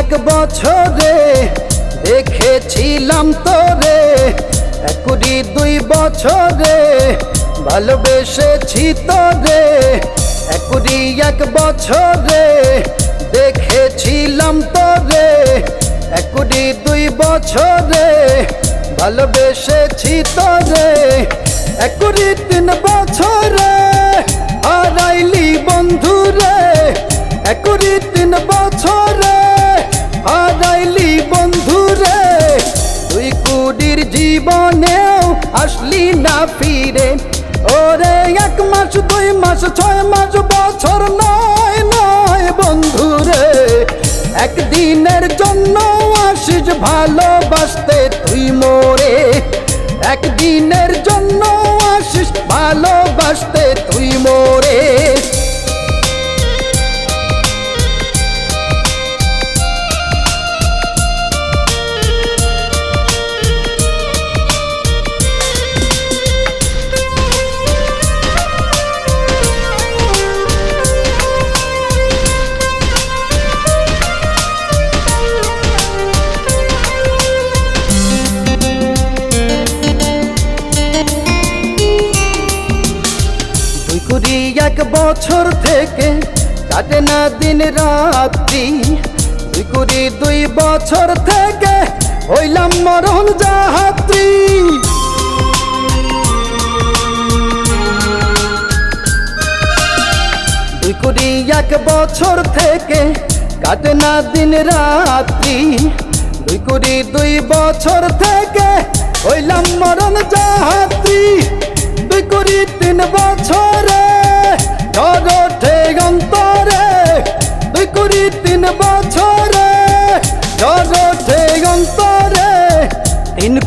এক বছরে দেখেছিলাম তোরে। একুড়ি দুই বছরে ভালোবেসেছি তোরে। একুড়ি এক বছরে দেখেছিলাম তোরে। একুড়ি দুই বছরে ভালোবেসেছি তোরে। একুড়ি তিন বছরে জীবনেও আসলি না ফিরে। ওরে, এক মাস, দুই মাস, ছয় মাস, বছর, নয় নয় বন্ধুরে, একদিনের জন্য আসিস ভালোবাসতে কুড়ি এক বছর থেকে, কাটে না দিন রাত্রি। দুই কুড়ি দুই বছর থেকে হইলাম মরণ যাহাত্রী দুই কুড়ি এক বছর থেকে কাটে না দিন রাত্রি। দুই কুড়ি দুই বছর থেকে হইলাম মরণ যাহাত্রী দুই কুড়ি তিন বছরে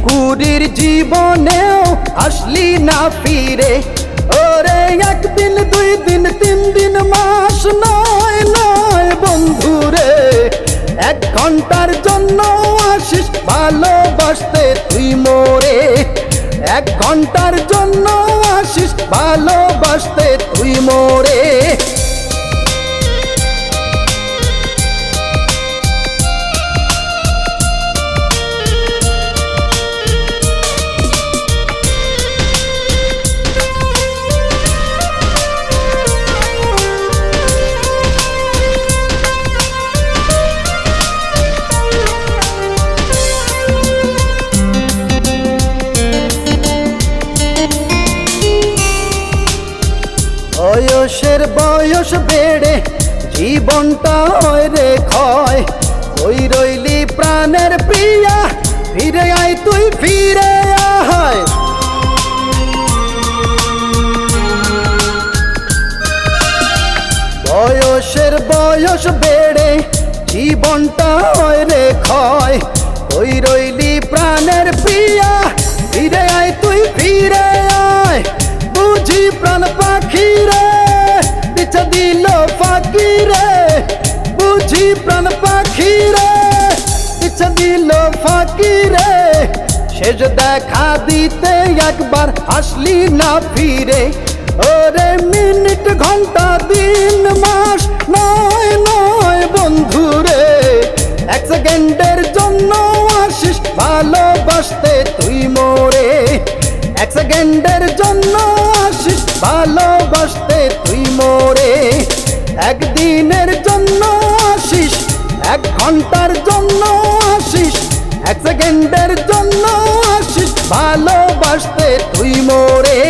কুড়ির জীবনেও আসলি না ফিরে। ওরে, একদিন দুই দিন তিন দিন মাস, নয় নয় বন্ধুরে এক ঘণ্টার জন্য আসিস ভালোবাসতে তুই মোরে। এক ঘণ্টার জন্য আসিস ভালোবাসতে তুই মোরে। বয়সের বয়স বেড়ে জীবনটা হয় রে ক্ষয়। ওই রইলি প্রাণের প্রিয়া? ফিরে আয় তুই, ফিরে আয়। বয়সের বয়স বেড়ে জীবনটা হয় রে ক্ষয়। ওই রইলি প্রাণের প্রিয়া? ফিরে প্রাণ পাখি রে পিছা দিল ফাঁকি রে শেষ দেখা দিতে একবার আসলি না ফিরে। ওরে মিনিট, ঘণ্টা, দিন, মাস, নয় নয় বন্ধুরে, এক সেকেন্ডের জন্য আসিস ভালোবাসতে তুই মোরে। এক সেকেন্ডের জন্য আসিস ভালোবাসতে তুই মোরে। একদিনের জন্য ঘণ্টার জন্য আসিস এক সেকেন্ডের জন্য আসিস ভালোবাসতে তুই মোরে।